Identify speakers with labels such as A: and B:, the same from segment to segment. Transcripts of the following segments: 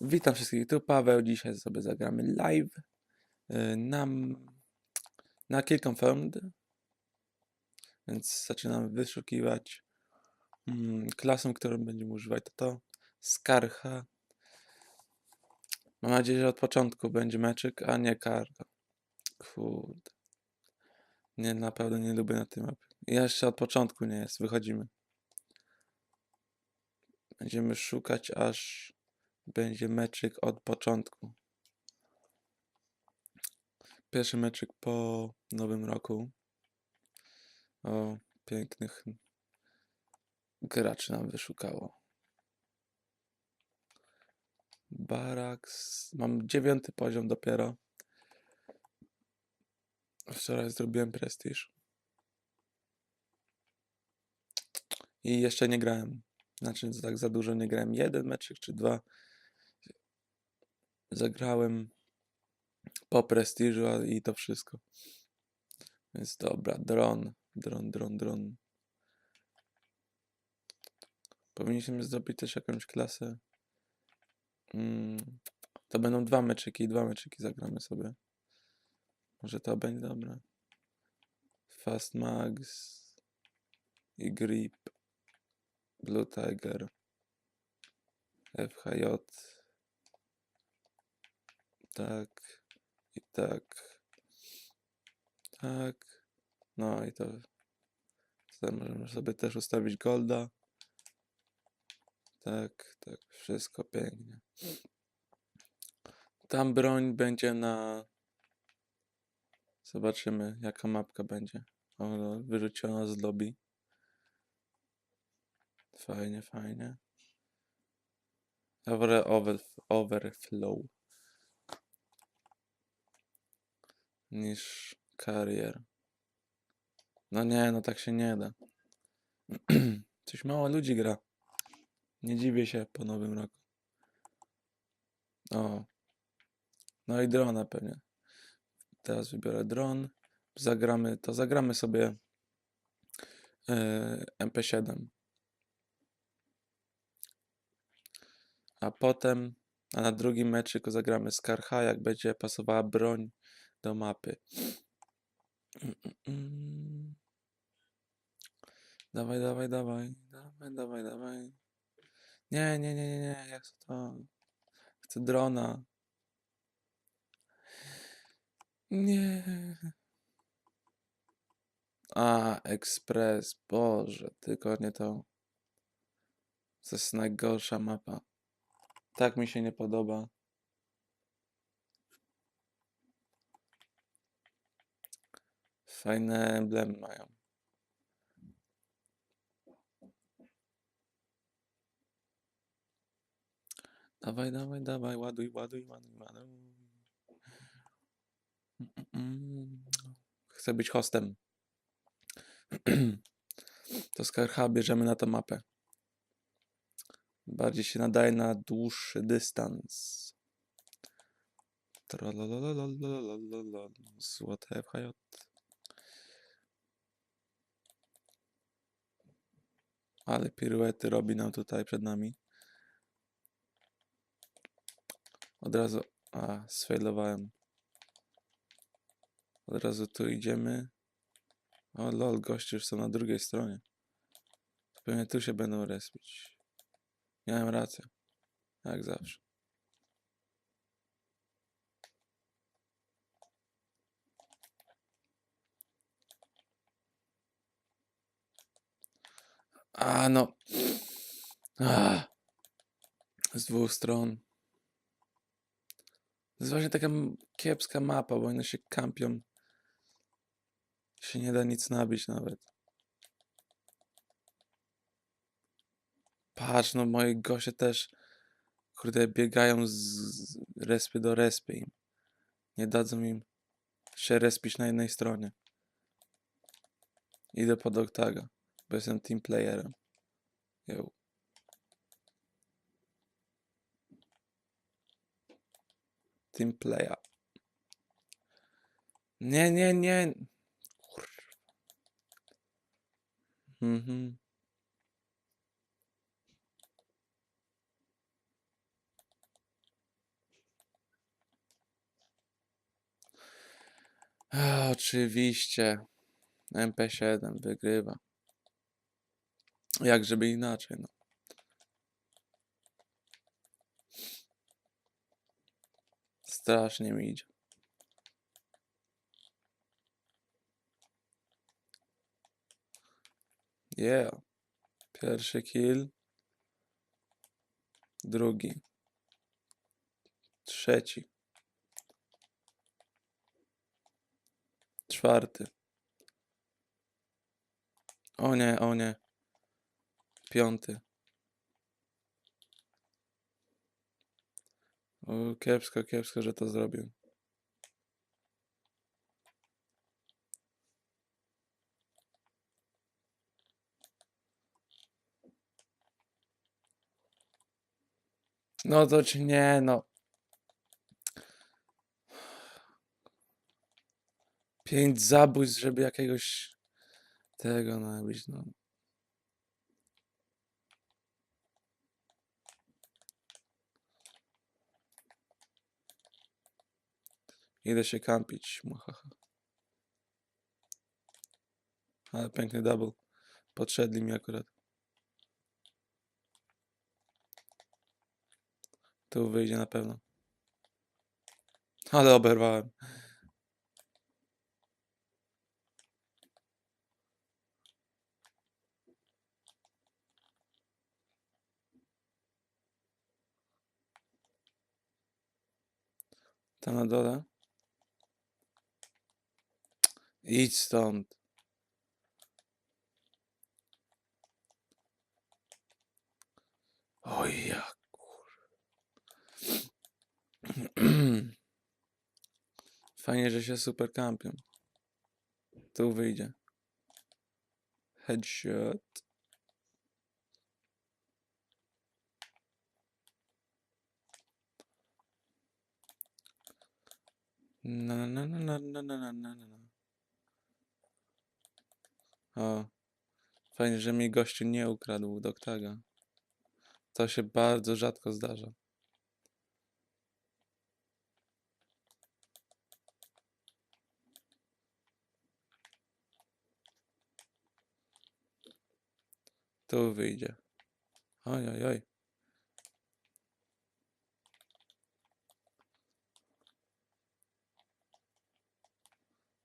A: Witam wszystkich, tu Paweł. Dzisiaj sobie zagramy live y, na, na Kill Confirmed. Więc zaczynamy wyszukiwać mm, klasę, którą będziemy używać. To to Skarcha. Mam nadzieję, że od początku będzie meczyk, a nie karga. Kurde. Nie, naprawdę nie lubię na tym mapie. Jeszcze od początku nie jest. Wychodzimy. Będziemy szukać aż będzie meczyk od początku. Pierwszy meczyk po nowym roku. O, pięknych graczy nam wyszukało. Baraks. Mam dziewiąty poziom dopiero. Wczoraj zrobiłem prestiż. I jeszcze nie grałem. Znaczy, tak za dużo nie grałem. Jeden meczyk czy dwa zagrałem po prestiżu i to wszystko. Więc dobra, dron, dron, dron, dron. Powinniśmy zrobić też jakąś klasę. Mm, to będą dwa meczyki, dwa meczyki zagramy sobie. Może to będzie dobre. Fast Mags i Grip. Blue Tiger. FHJ. Tak. I tak. Tak. No i to. Tutaj możemy sobie też ustawić golda. Tak, tak. Wszystko pięknie. Tam broń będzie na. Zobaczymy, jaka mapka będzie. O, wyrzuciona z lobby. Fajnie, fajnie. Over, over, overflow. Niż karier. No nie, no tak się nie da. Coś mało ludzi gra. Nie dziwię się po nowym roku. O. No i drona pewnie. Teraz wybiorę dron. Zagramy, to zagramy sobie yy, MP7. A potem, a na drugim meczyku zagramy Skarcha, jak będzie pasowała broń do mapy. Dawaj, dawaj, dawaj, dawaj, dawaj, dawaj. Nie, nie, nie, nie, nie, ja chcę to. Chcę drona. Nie. A, ekspres, Boże, tylko nie to. To jest najgorsza mapa. Tak mi się nie podoba. Fajne emblemy mają. Dawaj, dawaj, dawaj, ładuj, ładuj, ładuj, ładuj. Chcę być hostem. To Skarcha bierzemy na tą mapę. Bardziej się nadaje na dłuższy dystans. Złote FHJ. Ale piruety robi nam tutaj przed nami. Od razu. A, sfailowałem. Od razu tu idziemy. O lol, goście już są na drugiej stronie. Pewnie tu się będą respić. Miałem rację. Jak zawsze. A no. Z dwóch stron. To jest właśnie taka kiepska mapa, bo one się kampią. Się nie da nic nabić nawet. Patrz, no moi goście też kurde biegają z respy do respy im. Nie dadzą im się respić na jednej stronie. Idę pod oktaga, bo jestem team playerem. Eu. Teamplaya. Nie, nie, nie. Kurwa. Mhm. A, oczywiście. MP7 wygrywa. Jak żeby inaczej, no. Strasznie mi idzie. Yeah. Pierwszy kill. Drugi. Trzeci. Czwarty. O nie, o nie. Piąty. O, kiepsko, kiepsko, że to zrobił. No to czy nie, no. Pięć zabójstw, żeby jakiegoś tego nabić, no. Idę się kampić. Ale piękny double. Podszedli mi akurat. Tu wyjdzie na pewno. Ale oberwałem. Tam na dole. Idź stąd. Oj, ja kur... Fajnie, że się super kampią. Tu wyjdzie. Headshot. Na na na na na na na na na. O. Fajnie, że mi gościu nie ukradł doktaga. To się bardzo rzadko zdarza. Tu wyjdzie. Oj, oj, oj.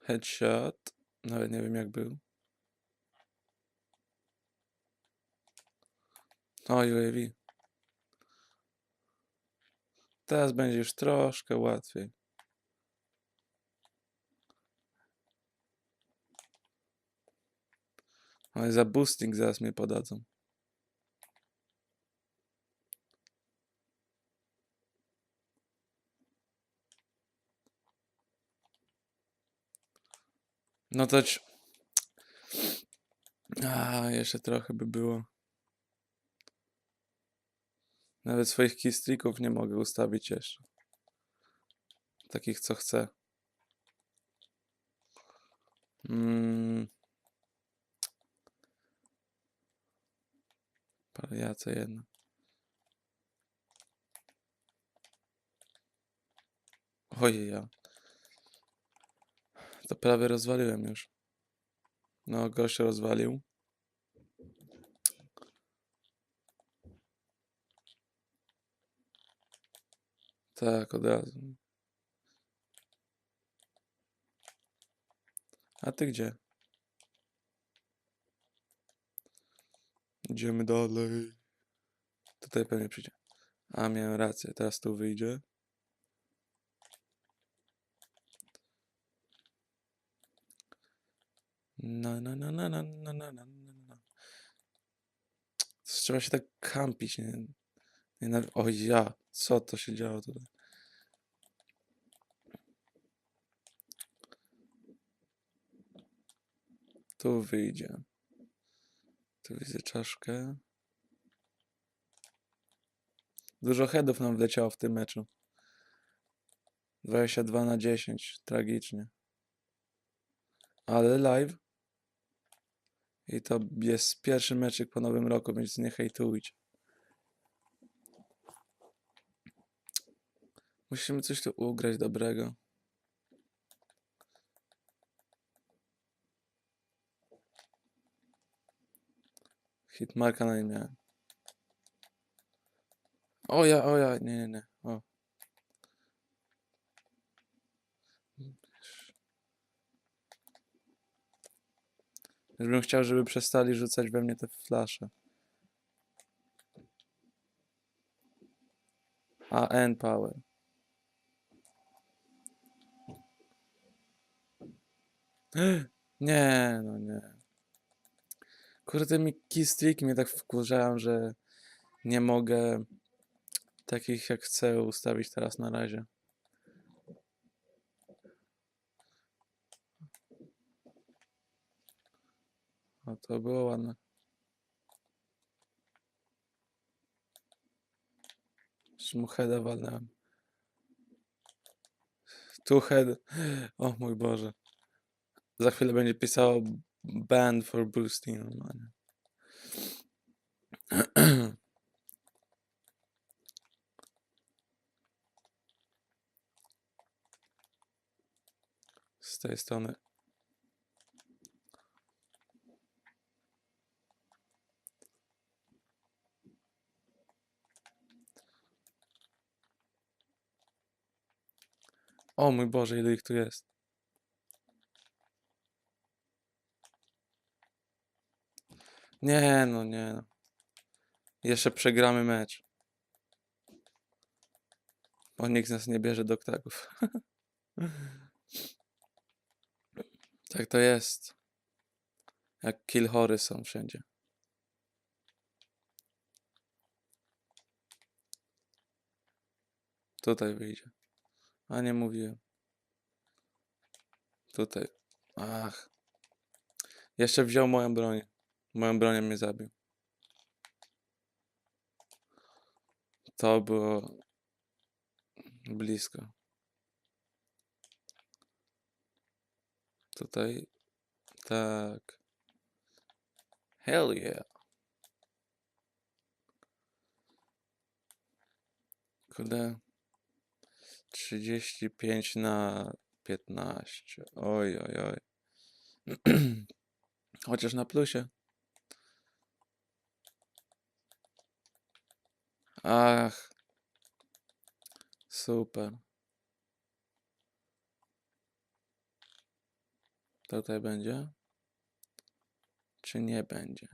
A: Headshot. Nawet nie wiem jak był. Oj, UAV. Teraz będzie już troszkę łatwiej. Ale za boosting zaraz mnie podadzą. No to... A, jeszcze trochę by było. Nawet swoich keystrików nie mogę ustawić jeszcze. Takich, co chcę. Mm. Pariace jedno. Ojej, ja. To prawie rozwaliłem już. No, gość rozwalił. Tak, od razu. A ty gdzie? Idziemy dalej. Tutaj pewnie przyjdzie. A, miałem rację. Teraz tu wyjdzie. Na, na, na, na, na, na, na, na, na. Trzeba się tak kampić, nie? O ja, co to się działo tutaj? Tu wyjdzie. Tu widzę czaszkę. Dużo headów nam wleciało w tym meczu. 22 na 10. Tragicznie. Ale live. I to jest pierwszy meczyk po nowym roku, więc nie hejtujcie. Musimy coś tu ugrać dobrego. Hitmarka na imię. O ja, o ja, nie, nie, nie. O. Już bym chciał, żeby przestali rzucać we mnie te flasze. A, N-Power. Nie, no nie. Kurde, mi keystriki mnie tak wkurzają, że nie mogę takich jak chcę ustawić teraz na razie. O, to było ładne. Szmucheda walnąłem. Tu head. O mój Boże. Za chwilę będzie pisało ban for boosting normalnie. Z tej strony. O mój Boże, ile ich tu jest. Nie, no nie. no. Jeszcze przegramy mecz. Bo nikt z nas nie bierze do ptaków. tak to jest. Jak killhory są wszędzie. Tutaj wyjdzie. A nie mówiłem. Tutaj. Ach. Jeszcze wziął moją broń. Moją bronią mnie zabił. To było blisko. Tutaj. Tak. Hell yeah. Kurde. 35 na 15. Oj, oj, oj. Chociaż na plusie. Ach. Super. Tutaj będzie? Czy nie będzie?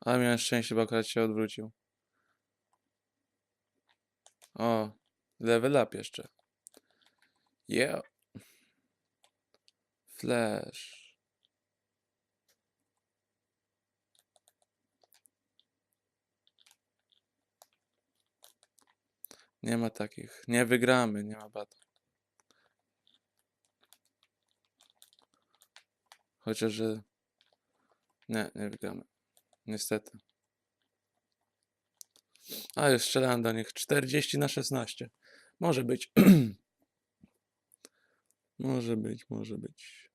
A: Ale miałem szczęście, bo akurat się odwrócił. O, level up jeszcze. Yeah. Flash. Nie ma takich. Nie wygramy, nie ma bata. Chociaż, że... Nie, nie wygramy. Niestety. A, już strzelałem do nich. 40 na 16. Może być. może być, może być.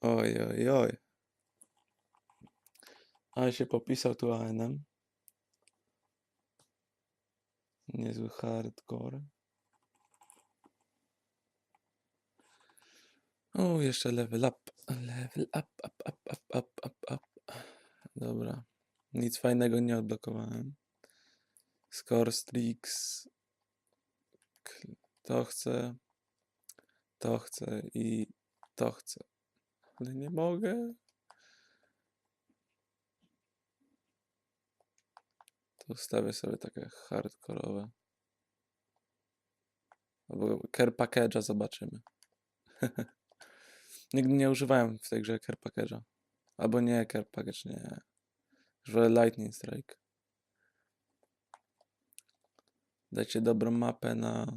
A: Oj, oj, oj. Ale się popisał tu ANM. Niezły hardcore. O, jeszcze level up. Level up, up, up, up, up, up, up. Dobra. Nic fajnego nie odblokowałem. Score streaks. To chcę. To chcę i to chcę. Ale nie mogę. To ustawię sobie takie hardkorowe. Albo care package'a zobaczymy. Nigdy nie używałem w tej grze care package'a. Albo nie care package, nie. Już wolę lightning strike. Dajcie dobrą mapę na